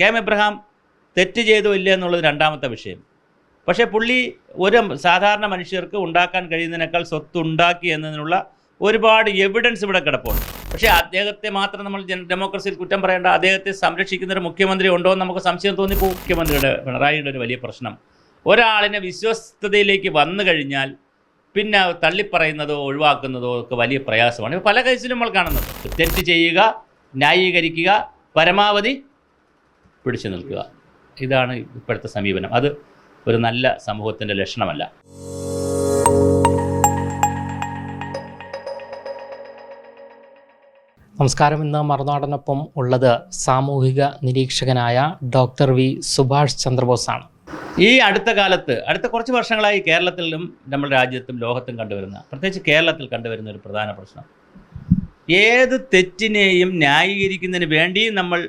K M Abraham തെറ്റ് ചെയ്തോ ഇല്ല എന്നുള്ളത് രണ്ടാമത്തെ വിഷയം. പക്ഷേ പുള്ളി ഒരു സാധാരണ മനുഷ്യർക്ക് ഉണ്ടാക്കാൻ കഴിയുന്നതിനേക്കാൾ സ്വത്ത് ഉണ്ടാക്കി എന്നതിനുള്ള ഒരുപാട് എവിഡൻസ് ഇവിടെ കിടപ്പുണ്ട്. പക്ഷേ അദ്ദേഹത്തെ മാത്രം നമ്മൾ ഡെമോക്രസിയിൽ കുറ്റം പറയേണ്ട അദ്ദേഹത്തെ സംരക്ഷിക്കുന്ന ഒരു മുഖ്യമന്ത്രി ഉണ്ടോ എന്ന് നമുക്ക് സംശയം തോന്നിപ്പോകും. മുഖ്യമന്ത്രിയുടെ പിണറായിയുടെ ഒരു വലിയ പ്രശ്നം. ഒരാളിനെ വിശ്വസ്തതയിലേക്ക് വന്നു കഴിഞ്ഞാൽ പിന്നെ തള്ളിപ്പറയുന്നതോ ഒഴിവാക്കുന്നതോ ഒക്കെ വലിയ പ്രയാസമാണ്. പല കേസിലും നമ്മൾ കാണുന്നത് തെറ്റ് ചെയ്യുക ന്യായീകരിക്കുക പരമാവധി പിടിച്ചു നിൽക്കുക. ഇതാണ് ഇപ്പോഴത്തെ സമീപനം. അത് ഒരു നല്ല സമൂഹത്തിന്റെ ലക്ഷണമല്ല. നമസ്കാരം. ഇന്ന് മറുനാടനൊപ്പം ഉള്ളത് സാമൂഹിക നിരീക്ഷകനായ ഡോക്ടർ വി സുഭാഷ് ചന്ദ്രബോസാണ്. ഈ അടുത്ത കാലത്ത് അടുത്ത കുറച്ച് വർഷങ്ങളായി കേരളത്തിലും നമ്മുടെ രാജ്യത്തും ലോകത്തും കണ്ടുവരുന്ന പ്രത്യേകിച്ച് കേരളത്തിൽ കണ്ടുവരുന്ന ഒരു പ്രധാന പ്രശ്നം. ഏത് തെറ്റിനെയും ന്യായീകരിക്കുന്നതിന് വേണ്ടിയും നമ്മൾ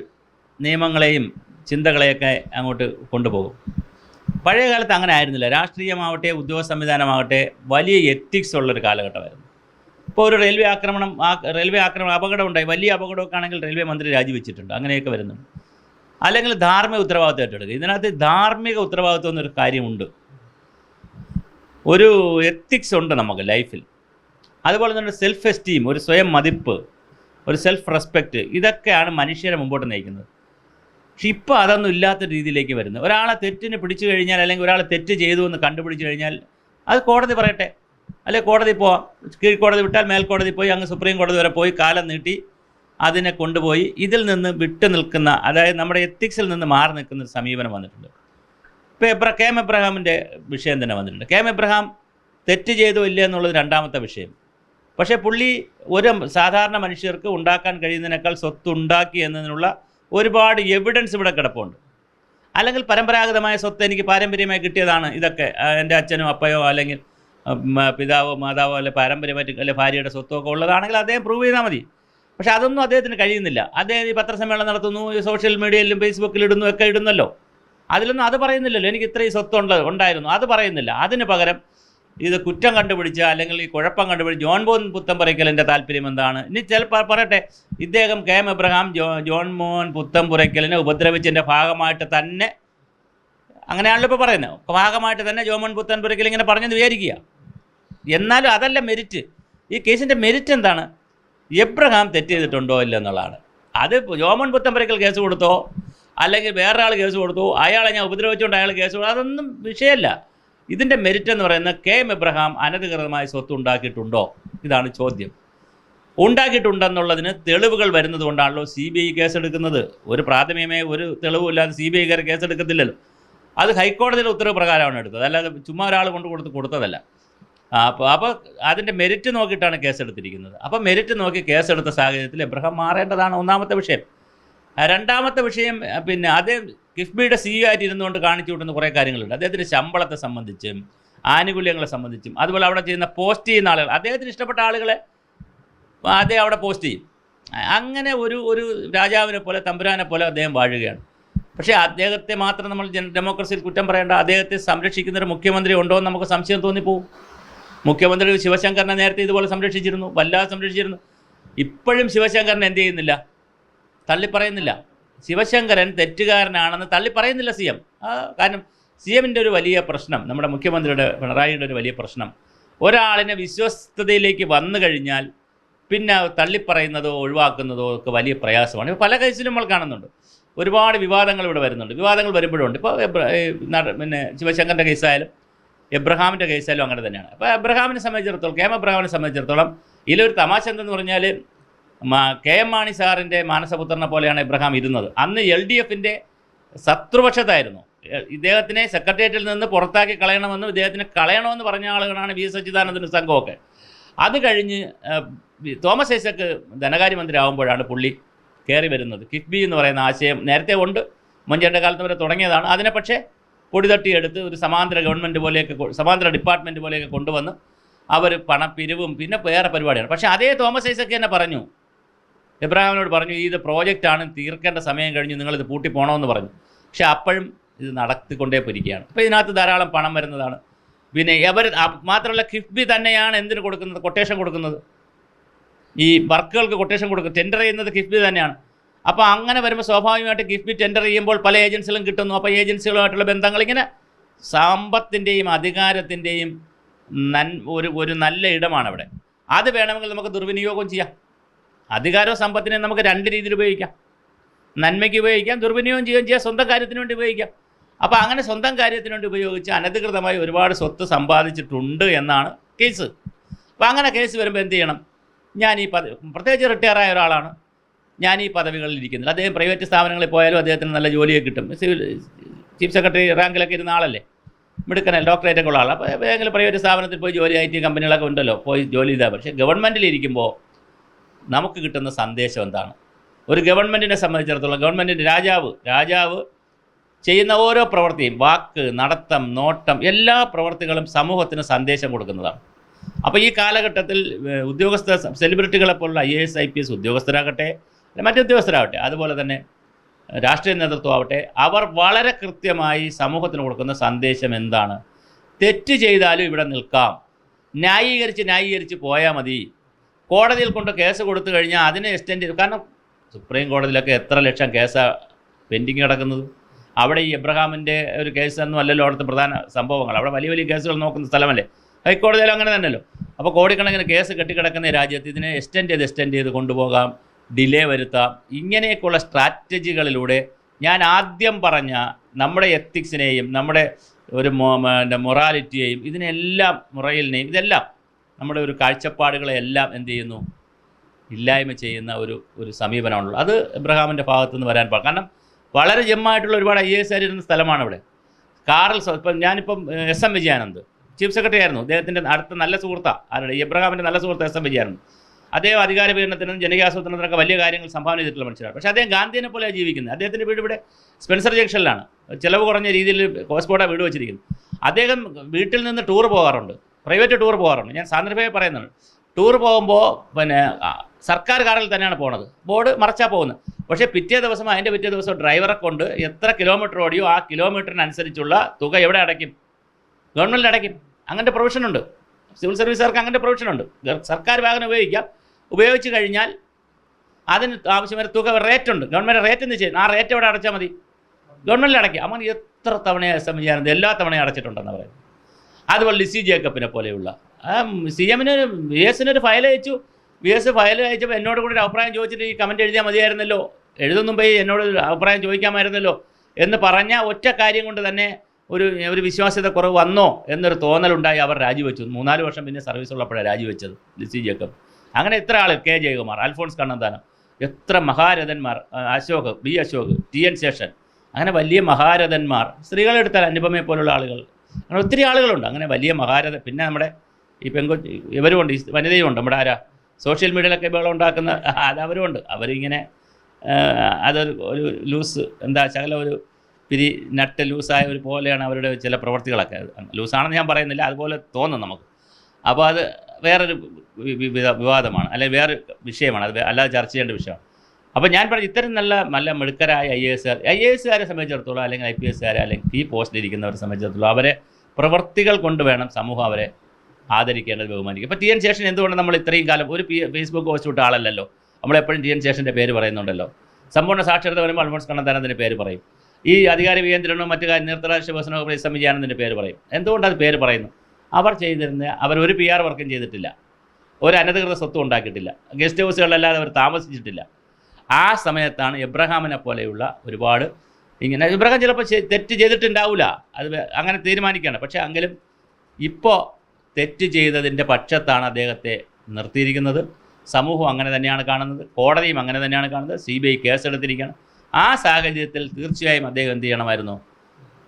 നിയമങ്ങളെയും ചിന്തകളെയൊക്കെ അങ്ങോട്ട് കൊണ്ടുപോകും. പഴയ കാലത്ത് അങ്ങനെ ആയിരുന്നില്ല. രാഷ്ട്രീയമാവട്ടെ ഉദ്യോഗ സംവിധാനമാവട്ടെ വലിയ എത്തിക്സ് ഉള്ളൊരു കാലഘട്ടമായിരുന്നു. ഇപ്പോൾ ഒരു റെയിൽവേ ആക്രമണം റെയിൽവേ ആക്രമണം അപകടം ഉണ്ടായി. വലിയ അപകടമൊക്കെ ആണെങ്കിൽ റെയിൽവേ മന്ത്രി രാജിവെച്ചിട്ടുണ്ട്. അങ്ങനെയൊക്കെ വരുന്നുണ്ട്. അല്ലെങ്കിൽ ധാർമ്മിക ഉത്തരവാദിത്വം ഏറ്റെടുക്കുക. ഇതിനകത്ത് ധാർമ്മിക ഉത്തരവാദിത്വം എന്നൊരു കാര്യമുണ്ട്. ഒരു എത്തിക്സ് ഉണ്ട് നമുക്ക് ലൈഫിൽ അതുപോലെ തന്നെ സെൽഫ് എസ്റ്റീം ഒരു സ്വയം മതിപ്പ് ഒരു സെൽഫ് റെസ്പെക്റ്റ് ഇതൊക്കെയാണ് മനുഷ്യരെ മുമ്പോട്ട് നയിക്കുന്നത്. പക്ഷെ ഇപ്പോൾ അതൊന്നും ഇല്ലാത്ത രീതിയിലേക്ക് വരുന്നത് ഒരാളെ തെറ്റിന് പിടിച്ചു കഴിഞ്ഞാൽ അല്ലെങ്കിൽ ഒരാളെ തെറ്റ് ചെയ്തു എന്ന് കണ്ടുപിടിച്ചു കഴിഞ്ഞാൽ അത് കോടതി പറയട്ടെ. അല്ലെ കോടതി പോവാം കീഴ്ക്കോടതി വിട്ടാൽ മേൽക്കോടതി പോയി അങ്ങ് സുപ്രീം കോടതി വരെ പോയി കാലം നീട്ടി അതിനെ കൊണ്ടുപോയി ഇതിൽ നിന്ന് വിട്ടു നിൽക്കുന്ന അതായത് നമ്മുടെ എത്തിക്സിൽ നിന്ന് മാറി നിൽക്കുന്ന സമീപനം വന്നിട്ടുണ്ട്. ഇപ്പോൾ എബ്ര കെ എം എബ്രഹാമിന്റെ വിഷയം തന്നെ വന്നിട്ടുണ്ട്. കെ എം എബ്രഹാം തെറ്റ് ചെയ്തോ ഇല്ല എന്നുള്ളത് രണ്ടാമത്തെ വിഷയം. പക്ഷേ പുള്ളി ഒരു സാധാരണ മനുഷ്യർക്ക് ഉണ്ടാക്കാൻ കഴിയുന്നതിനേക്കാൾ സ്വത്ത് ഉണ്ടാക്കി എന്നതിനുള്ള ഒരുപാട് എവിഡൻസ് ഇവിടെ കിടപ്പുണ്ട്. അല്ലെങ്കിൽ പരമ്പരാഗതമായ സ്വത്ത് എനിക്ക് പാരമ്പര്യമായി കിട്ടിയതാണ് ഇതൊക്കെ. എന്റെ അച്ഛനോ അപ്പയോ അല്ലെങ്കിൽ പിതാവോ മാതാവോ അല്ലെ പാരമ്പര്യമായിട്ട് അല്ലെ ഭാര്യയുടെ സ്വത്തോ ഒക്കെ ഉള്ളതാണെങ്കിൽ അദ്ദേഹം പ്രൂവ് ചെയ്താൽ മതി. പക്ഷെ അതൊന്നും അദ്ദേഹത്തിന് കഴിയുന്നില്ല. അദ്ദേഹം ഈ പത്രസമ്മേളനം നടത്തുന്നു ഈ സോഷ്യൽ മീഡിയയിലും ഫേസ്ബുക്കിൽ ഇടുന്നു ഒക്കെ ഇടുന്നല്ലോ. അതിലൊന്നും അത് പറയുന്നില്ലല്ലോ. എനിക്ക് ഇത്രയും സ്വത്തുണ്ട് ഉണ്ടായിരുന്നു. അത് പറയുന്നില്ല. അതിന് പകരം ഇത് കുറ്റം കണ്ടുപിടിച്ച അല്ലെങ്കിൽ ഈ കുഴപ്പം കണ്ടുപിടിച്ച് ജോൺ മോഹൻ പുത്തമ്പുരയ്ക്കലിന്റെ താല്പര്യം എന്താണ്? ഇനി ചിലപ്പോൾ പറയട്ടെ ഇദ്ദേഹം K M Abraham Jo John Mohan പുത്തമ്പുരയ്ക്കലിനെ ഉപദ്രവിച്ചതിന്റെ ഭാഗമായിട്ട് തന്നെ അങ്ങനെയാണല്ലോ ഇപ്പോൾ പറയുന്നത്. ഭാഗമായിട്ട് തന്നെ ജോമോൻ പുത്തൻപുരയ്ക്കൽ ഇങ്ങനെ പറഞ്ഞെന്ന് വിചാരിക്കുക. എന്നാലും അതല്ല മെരിറ്റ്. ഈ കേസിന്റെ മെരിറ്റ് എന്താണ്? എബ്രഹാം തെറ്റ് ചെയ്തിട്ടുണ്ടോ ഇല്ല എന്നുള്ളതാണ് അത് ജോമോൻ പുത്തമ്പുരയ്ക്കൽ കേസ് കൊടുത്തോ അല്ലെങ്കിൽ വേറൊരാൾ കേസ് കൊടുത്തു അയാളെ ഞാൻ ഉപദ്രവിച്ചുകൊണ്ട് അയാൾ കേസ് കൊടുത്തു അതൊന്നും വിഷയമല്ല. ഇതിന്റെ മെരിറ്റ് എന്ന് പറയുന്നത് കെ എം എബ്രഹാം അനധികൃതമായ സ്വത്ത് ഉണ്ടാക്കിയിട്ടുണ്ടോ? ഇതാണ് ചോദ്യം. ഉണ്ടാക്കിയിട്ടുണ്ടെന്നുള്ളതിന് തെളിവുകൾ വരുന്നത് കൊണ്ടാണല്ലോ സി ബി ഐ കേസെടുക്കുന്നത്. ഒരു പ്രാഥമികമായ ഒരു തെളിവുമില്ലാതെ സി ബി കാർ കേസെടുക്കത്തില്ലല്ലോ. അത് ഹൈക്കോടതിയുടെ ഉത്തരവ് പ്രകാരമാണ് എടുത്തത്. അല്ലാതെ ചുമ്മാ ഒരാൾ കൊണ്ട് കൊടുത്ത് കൊടുത്തതല്ല. അപ്പോൾ അപ്പോൾ അതിന്റെ മെരിറ്റ് നോക്കിയിട്ടാണ് കേസെടുത്തിരിക്കുന്നത്. അപ്പോൾ മെരിറ്റ് നോക്കി കേസെടുത്ത സാഹചര്യത്തിൽ എബ്രഹാം മാറേണ്ടതാണ് ഒന്നാമത്തെ വിഷയം. രണ്ടാമത്തെ വിഷയം പിന്നെ അദ്ദേഹം കിഫ്ബിയുടെ സി ആയിട്ട് ഇരുന്നുകൊണ്ട് കാണിച്ചു വിട്ടുന്ന കുറേ കാര്യങ്ങളുണ്ട്. അദ്ദേഹത്തിന്റെ ശമ്പളത്തെ സംബന്ധിച്ചും ആനുകൂല്യങ്ങളെ സംബന്ധിച്ചും അതുപോലെ അവിടെ ചെയ്യുന്ന പോസ്റ്റ് ചെയ്യുന്ന ആളുകൾ അദ്ദേഹത്തിന് ഇഷ്ടപ്പെട്ട ആളുകളെ അദ്ദേഹം അവിടെ പോസ്റ്റ് ചെയ്യും. അങ്ങനെ ഒരു ഒരു രാജാവിനെ പോലെ തമ്പുരാനെ പോലെ അദ്ദേഹം വാഴുകയാണ്. പക്ഷേ അദ്ദേഹത്തെ മാത്രം നമ്മൾ ഡെമോക്രസിയിൽ കുറ്റം പറയേണ്ട അദ്ദേഹത്തെ സംരക്ഷിക്കുന്ന ഒരു മുഖ്യമന്ത്രി ഉണ്ടോ എന്ന് നമുക്ക് സംശയം തോന്നിപ്പോവും. മുഖ്യമന്ത്രി ശിവശങ്കറിനെ നേരത്തെ ഇതുപോലെ സംരക്ഷിച്ചിരുന്നു വല്ലാതെ സംരക്ഷിച്ചിരുന്നു. ഇപ്പോഴും ശിവശങ്കറിനെ എന്ത് ചെയ്യുന്നില്ല? തള്ളിപ്പറയുന്നില്ല ശിവശങ്കരൻ തെറ്റുകാരനാണെന്ന് തള്ളിപ്പറയുന്നില്ല സി എം. കാരണം സി എമ്മിന്റെ ഒരു വലിയ പ്രശ്നം നമ്മുടെ മുഖ്യമന്ത്രിയുടെ പിണറായിയുടെ ഒരു വലിയ പ്രശ്നം ഒരാളിനെ വിശ്വസ്തതയിലേക്ക് വന്നു കഴിഞ്ഞാൽ പിന്നെ തള്ളിപ്പറയുന്നതോ ഒഴിവാക്കുന്നതോ ഒക്കെ വലിയ പ്രയാസമാണ്. ഇപ്പോൾ പല കേസിലും നമ്മൾ കാണുന്നുണ്ട്. ഒരുപാട് വിവാദങ്ങൾ ഇവിടെ വരുന്നുണ്ട്. വിവാദങ്ങൾ വരുമ്പോഴുണ്ട്. ഇപ്പോൾ പിന്നെ ശിവശങ്കറിന്റെ കേസായാലും എബ്രഹാമിന്റെ കേസായാലും അങ്ങനെ തന്നെയാണ്. അപ്പോൾ എബ്രഹാമിനെ സംബന്ധിച്ചിടത്തോളം കെ എബ്രഹാമിനെ സംബന്ധിച്ചിടത്തോളം ഇതിലൊരു തമാശ എന്തെന്ന് പറഞ്ഞാൽ കെ എം മാണി സാറിന്റെ മാനസപുത്രനെ പോലെയാണ് ഇബ്രഹാം ഇരുന്നത്. അന്ന് എൽ ഡി എഫിന്റെ ശത്രുപക്ഷത്തായിരുന്നു. ഇദ്ദേഹത്തിനെ സെക്രട്ടേറിയറ്റിൽ നിന്ന് പുറത്താക്കി കളയണമെന്നും ഇദ്ദേഹത്തിനെ കളയണമെന്ന് പറഞ്ഞ ആളുകളാണ് വി എസ് അച്യുതാനന്ദന്റെ സംഘമൊക്കെ അത് കഴിഞ്ഞ് തോമസ് ഐസക്ക് ധനകാര്യമന്ത്രി ആകുമ്പോഴാണ് പുള്ളി കയറി വരുന്നത്. കിഫ്ബി എന്ന് പറയുന്ന ആശയം നേരത്തെ ഉണ്ട് മുഞ്ചേണ്ട കാലത്ത് വരെ തുടങ്ങിയതാണ്. അതിനെ പക്ഷേ പൊടിതട്ടിയെടുത്ത് ഒരു സമാന്തര ഗവൺമെന്റ് പോലെയൊക്കെ സമാന്തര ഡിപ്പാർട്ട്മെന്റ് പോലെയൊക്കെ കൊണ്ടുവന്ന് അവർ പണപ്പിരിവും പിന്നെ വേറെ പരിപാടിയാണ്. പക്ഷേ അതേ തോമസ് ഐസക്ക് തന്നെ പറഞ്ഞു എബ്രാഹിമിനോട് പറഞ്ഞു ഇത് പ്രോജക്റ്റാണ് തീർക്കേണ്ട സമയം കഴിഞ്ഞ് നിങ്ങളിത് പൂട്ടി പോകണമെന്ന് പറഞ്ഞു. പക്ഷെ അപ്പോഴും ഇത് നടത്തിക്കൊണ്ടേ പോയിരിക്കുകയാണ്. അപ്പോൾ ഇതിനകത്ത് ധാരാളം പണം വരുന്നതാണ്. പിന്നെ എവർ മാത്രമല്ല കിഫ്ബി തന്നെയാണ് എന്തിന് കൊടുക്കുന്നത്? കൊട്ടേഷൻ കൊടുക്കുന്നത്. ഈ വർക്കുകൾക്ക് കൊട്ടേഷൻ കൊടുക്കുക ടെൻഡർ ചെയ്യുന്നത് കിഫ്ബി തന്നെയാണ്. അപ്പോൾ അങ്ങനെ വരുമ്പോൾ സ്വാഭാവികമായിട്ട് കിഫ്ബി ടെൻഡർ ചെയ്യുമ്പോൾ പല ഏജൻസികളും കിട്ടുന്നു. അപ്പോൾ ഏജൻസികളുമായിട്ടുള്ള ബന്ധങ്ങൾ ഇങ്ങനെ സമ്പത്തിന്റെയും അധികാരത്തിന്റെയും നൻ ഒരു ഒരു നല്ല ഇടമാണ് അവിടെ അത് വേണമെങ്കിൽ നമുക്ക് ദുർവിനിയോഗം ചെയ്യാം. അധികാരവും സമ്പത്തിനെ നമുക്ക് രണ്ട് രീതിയിൽ ഉപയോഗിക്കാം. നന്മയ്ക്ക് ഉപയോഗിക്കാം ദുർവിനിയോഗം ചെയ്യുകയും ചെയ്യാം സ്വന്തം കാര്യത്തിന് വേണ്ടി ഉപയോഗിക്കാം. അപ്പോൾ അങ്ങനെ സ്വന്തം കാര്യത്തിന് വേണ്ടി ഉപയോഗിച്ച് അനധികൃതമായി ഒരുപാട് സ്വത്ത് സമ്പാദിച്ചിട്ടുണ്ട് എന്നാണ് കേസ്. അപ്പോൾ അങ്ങനെ കേസ് വരുമ്പോൾ എന്ത് ചെയ്യണം? ഞാൻ ഈ പദവി പ്രത്യേകിച്ച് ആയ ഒരാളാണ്. ഞാൻ ഈ പദവികളിൽ ഇരിക്കുന്നില്ല. അദ്ദേഹം പ്രൈവറ്റ് സ്ഥാപനങ്ങളിൽ പോയാലും അദ്ദേഹത്തിന് നല്ല ജോലിയൊക്കെ കിട്ടും. സിവിൽ ചീഫ് സെക്രട്ടറി റാങ്കിലൊക്കെ ഇരുന്ന ആളല്ലേ? മിടുക്കനല്ല ഡോക്ടറേറ്റൊക്കെ ഉള്ള ആളാണ് അപ്പോൾ ഏതെങ്കിലും പ്രൈവറ്റ് സ്ഥാപനത്തിൽ പോയി ജോലി ഐ ടി കമ്പനികളൊക്കെ ഉണ്ടല്ലോ പോയി ജോലി ചെയ്താൽ പക്ഷേ ഗവൺമെന്റിൽ ഇരിക്കുമ്പോൾ നമുക്ക് കിട്ടുന്ന സന്ദേശം എന്താണ്? ഒരു ഗവൺമെന്റിനെ സംബന്ധിച്ചിടത്തോളം ഗവൺമെന്റിന്റെ രാജാവ് രാജാവ് ചെയ്യുന്ന ഓരോ പ്രവൃത്തിയും വാക്ക് നടത്തം നോട്ടം എല്ലാ പ്രവൃത്തികളും സമൂഹത്തിന് സന്ദേശം കൊടുക്കുന്നതാണ്. അപ്പോൾ ഈ കാലഘട്ടത്തിൽ ഉദ്യോഗസ്ഥ സെലിബ്രിറ്റികളെ പോലുള്ള I A S I P S ഉദ്യോഗസ്ഥരാകട്ടെ മറ്റു ഉദ്യോഗസ്ഥരാകട്ടെ അതുപോലെ തന്നെ രാഷ്ട്രീയ നേതൃത്വം ആവട്ടെ അവർ വളരെ കൃത്യമായി സമൂഹത്തിന് കൊടുക്കുന്ന സന്ദേശം എന്താണ്? തെറ്റ് ചെയ്താലും ഇവിടെ നിൽക്കാം. ന്യായീകരിച്ച് ന്യായീകരിച്ച് പോയാൽ മതി. കോടതിയിൽ കൊണ്ട് കേസ് കൊടുത്തു കഴിഞ്ഞാൽ അതിനെ എക്സ്റ്റെൻഡ് ചെയ്തു. കാരണം സുപ്രീം കോടതിയിലൊക്കെ എത്ര ലക്ഷം കേസാണ് പെൻഡിങ് കിടക്കുന്നത്. അവിടെ ഈ എബ്രഹാമിന്റെ ഒരു കേസൊന്നും അല്ലല്ലോ അവിടുത്തെ പ്രധാന സംഭവങ്ങൾ. അവിടെ വലിയ വലിയ കേസുകൾ നോക്കുന്ന സ്ഥലമല്ലേ? ഹൈക്കോടതിയിലും അങ്ങനെ തന്നെയല്ലോ. അപ്പോൾ കോടിക്കണക്കിന് കേസ് കെട്ടിക്കിടക്കുന്ന രാജ്യത്ത് ഇതിനെ എക്സ്റ്റെൻഡ് ചെയ്ത് എക്സ്റ്റെൻഡ് ചെയ്ത് കൊണ്ടുപോകാം ഡിലേ വരുത്താം. ഇങ്ങനെയൊക്കെയുള്ള സ്ട്രാറ്റജികളിലൂടെ ഞാൻ ആദ്യം പറഞ്ഞ നമ്മുടെ എത്തിക്സിനെയും നമ്മുടെ ഒരു മൊറാലിറ്റിയെയും ഇതിനെല്ലാം മുറയിലിനെയും ഇതെല്ലാം നമ്മുടെ ഒരു കാഴ്ചപ്പാടുകളെല്ലാം എന്ത് ചെയ്യുന്നു? ഇല്ലായ്മ ചെയ്യുന്ന ഒരു ഒരു സമീപനമാണുള്ളത്. അത് എബ്രഹാമിന്റെ ഭാഗത്തു നിന്ന് വരാൻ പാടില്ല. കാരണം വളരെ ജമ്മായിട്ടുള്ള ഒരുപാട് ഐ എസ് ഇരുന്ന സ്ഥലമാണ് ഇവിടെ. കാറൽ ഇപ്പം ഞാനിപ്പം S M Vijayanand. Chief secretary ആയിരുന്നു. അദ്ദേഹത്തിന്റെ അടുത്ത നല്ല സുഹൃത്താണ് ആരുടെ? എബ്രഹാമിന്റെ നല്ല സുഹൃത്ത് എസ് എം വിജയാനന്ദ്. അദ്ദേഹം അധികാര പീഡനത്തിനും ജനകീയാസൂത്രണത്തിനൊക്കെ വലിയ കാര്യങ്ങൾ സംഭാവന ചെയ്തിട്ടുള്ള മനുഷ്യരാണ്. പക്ഷേ അദ്ദേഹം ഗാന്ധിനെ പോലെ ജീവിക്കുന്നത്. അദ്ദേഹത്തിന്റെ വീട് ഇവിടെ സ്പെൻസർ ജംഗ്ഷനിലാണ്. ചിലവ് കുറഞ്ഞ രീതിയിൽ കോസ്പോർട്ടാണ് വീട് വെച്ചിരിക്കുന്നത്. അദ്ദേഹം വീട്ടിൽ നിന്ന് ടൂർ പോകാറുണ്ട്. പ്രൈവറ്റ് ടൂർ പോകാറുണ്ട്. ഞാൻ സാന്ദർഭമായി പറയുന്നുണ്ട്. ടൂർ പോകുമ്പോൾ പിന്നെ സർക്കാർ കാറിൽ തന്നെയാണ് പോണത്. ബോർഡ് മറച്ചാൽ പോകുന്നത് പക്ഷേ പിറ്റേ ദിവസം അതിന്റെ പിറ്റേ ദിവസം ഡ്രൈവറെ കൊണ്ട് എത്ര കിലോമീറ്റർ ഓടിയോ ആ കിലോമീറ്ററിനനുസരിച്ചുള്ള തുക എവിടെ അടയ്ക്കും? ഗവൺമെന്റ് അടയ്ക്കും. അങ്ങനത്തെ പ്രൊവിഷനുണ്ട് സിവിൽ സർവീസുകാർക്ക് അങ്ങനത്തെ പ്രൊവിഷനുണ്ട് സർക്കാർ വാഹനം ഉപയോഗിക്കാം. ഉപയോഗിച്ച് കഴിഞ്ഞാൽ അതിന് ആവശ്യമായ തുക റേറ്റ് ഉണ്ട്. ഗവൺമെന്റ് റേറ്റ് എന്ന് ചെയ്യുന്നത് ആ റേറ്റ് എവിടെ അടച്ചാൽ മതി? ഗവൺമെന്റിൽ അടയ്ക്കും. അങ്ങനെ എത്ര തവണയാണ് എസ് എം ചെയ്യാറുണ്ട് എല്ലാ തവണയും അടച്ചിട്ടുണ്ടെന്ന് പറയും അതുപോലെ ലിസി ജേക്കബിനെ പോലെയുള്ള. സി എമ്മിന് വി ഒരു ഫയൽ അയച്ചു. വി എസ് ഫയൽ അയച്ചപ്പോൾ എന്നോട് കൂടി ഒരു അഭിപ്രായം ചോദിച്ചിട്ട് ഈ കമന്റ് എഴുതിയാൽ മതിയായിരുന്നല്ലോ. എഴുതുന്നും പോയി എന്നോട് അഭിപ്രായം ചോദിക്കാമായിരുന്നല്ലോ എന്ന് പറഞ്ഞ ഒറ്റ കാര്യം കൊണ്ട് തന്നെ ഒരു ഒരു വിശ്വാസ്യത കുറവ് വന്നോ എന്നൊരു തോന്നലുണ്ടായി അവർ രാജിവെച്ചു. മൂന്നാൽ വർഷം പിന്നെ സർവീസ് ഉള്ളപ്പോഴാണ് രാജിവെച്ചത് ലിസി ജേക്കബ്. അങ്ങനെ എത്ര ആൾ കെ ജയകുമാർ അൽഫോൺസ് കണ്ണന്താനം എത്ര മഹാരഥന്മാർ? Ashok B Ashok T N Seshan. അങ്ങനെ വലിയ മഹാരഥന്മാർ സ്ത്രീകളെടുത്താൽ അനുപമയെ പോലുള്ള ആളുകൾ അങ്ങനെ ഒത്തിരി ആളുകളുണ്ട്. അങ്ങനെ വലിയ മഹാരഥ പിന്നെ നമ്മുടെ ഈ പെങ്കു ഇവരുമുണ്ട് ഈ വനിതയുമുണ്ട്. നമ്മുടെ ആരാ? സോഷ്യൽ മീഡിയയിലൊക്കെ ബഹളം ഉണ്ടാക്കുന്ന അത് അവരുമുണ്ട്. അവരിങ്ങനെ അതൊരു ഒരു ലൂസ് എന്താ ശകല ഒരു പിരി നട്ട് ലൂസായ ഒരു പോലെയാണ് അവരുടെ ചില പ്രവർത്തികളൊക്കെ. ലൂസാണെന്ന് ഞാൻ പറയുന്നില്ല അതുപോലെ തോന്നും നമുക്ക്. അപ്പോൾ അത് വേറൊരു വിവാദമാണ്. അല്ലെങ്കിൽ വേറെ വിഷയമാണ്. അത് അല്ലാതെ ചർച്ച ചെയ്യേണ്ട വിഷയമാണ്. അപ്പോൾ ഞാൻ പറഞ്ഞു ഇത്തരം നല്ല നല്ല മിടുക്കരായ I A S I A എസുകാരെ സംബന്ധിച്ചിടത്തോളം അല്ലെങ്കിൽ ഐ പി എസ്സുകാരെ അല്ലെങ്കിൽ ഈ പോസ്റ്റിൽ ഇരിക്കുന്നവരെ സംബന്ധിച്ചിടത്തോളം അവരെ പ്രവർത്തികൾ കൊണ്ട് വേണം സമൂഹം അവരെ ആദരിക്കേണ്ടത് ബഹുമാനിക്കും ഇപ്പോൾ ടി എൻ ശേഷൻ എന്തുകൊണ്ട് നമ്മൾ ഇത്രയും കാലം ഒരു ഫേസ്ബുക്ക് പോസ്റ്റ് വിട്ട ആളല്ലല്ലോ? നമ്മളെപ്പോഴും ടി എൻ ശേഷന്റെ പേര് പറയുന്നുണ്ടല്ലോ. സമ്പൂർണ സാക്ഷരത വരുമ്പോൾ അൽഫോൺസ് കണ്ണന്താനത്തിന്റെ പേര് പറയും. ഈ അധികാര വികേന്ദ്രനോ മറ്റു നിർത്തരാഷ്ട്ര വികസനമോ സംവിധാനത്തിന്റെ പേര് പറയും. എന്തുകൊണ്ട് അത് പേര് പറയുന്നു? അവർ ചെയ്തിരുന്ന അവർ ഒരു പി ആർ വർക്കും ചെയ്തിട്ടില്ല. ഒരു അനധികൃത സ്വത്തും ഉണ്ടാക്കിയിട്ടില്ല. ഗസ്റ്റ് ഹൗസുകളിലല്ലാതെ അവർ താമസിച്ചിട്ടില്ല. ആ സമയത്താണ് എബ്രഹാമിനെ പോലെയുള്ള ഒരുപാട് ഇങ്ങനെ ഇബ്രഹാം ചിലപ്പോൾ തെറ്റ് ചെയ്തിട്ടുണ്ടാവില്ല അത് അങ്ങനെ തീരുമാനിക്കുകയാണ് പക്ഷേ എങ്കിലും ഇപ്പോൾ തെറ്റ് ചെയ്തതിന്റെ പക്ഷത്താണ് അദ്ദേഹത്തെ നിർത്തിയിരിക്കുന്നത്. സമൂഹം അങ്ങനെ തന്നെയാണ് കാണുന്നത്. കോടതിയും അങ്ങനെ തന്നെയാണ് കാണുന്നത്. സി ബി ഐ കേസെടുത്തിരിക്കുകയാണ്. ആ സാഹചര്യത്തിൽ തീർച്ചയായും അദ്ദേഹം എന്ത് ചെയ്യണമായിരുന്നു?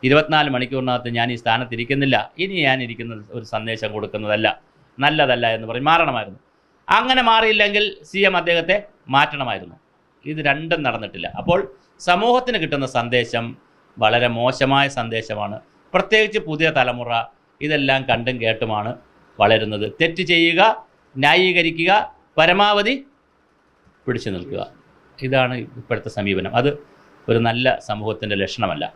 ഇരുപത്തിനാല് മണിക്കൂറിനകത്ത് ഞാൻ ഈ സ്ഥാനത്തിരിക്കുന്നില്ല. ഇനി ഞാൻ ഇരിക്കുന്ന ഒരു സന്ദേശം കൊടുക്കുന്നതല്ല. നല്ലതല്ല എന്ന് പറഞ്ഞ് മാറണമായിരുന്നു. അങ്ങനെ മാറിയില്ലെങ്കിൽ സി എം അദ്ദേഹത്തെ മാറ്റണമായിരുന്നു. ഇത് രണ്ടും നടന്നിട്ടില്ല. അപ്പോൾ സമൂഹത്തിന് കിട്ടുന്ന സന്ദേശം വളരെ മോശമായ സന്ദേശമാണ്. പ്രത്യേകിച്ച് പുതിയ തലമുറ ഇതെല്ലാം കണ്ടും കേട്ടുമാണ് വളരുന്നത്. തെറ്റ് ചെയ്യുക ന്യായീകരിക്കുക പരമാവധി പിടിച്ചു നിൽക്കുക. ഇതാണ് ഇപ്പോഴത്തെ സമീപനം. അത് ഒരു നല്ല സമൂഹത്തിന്റെ ലക്ഷണമല്ല.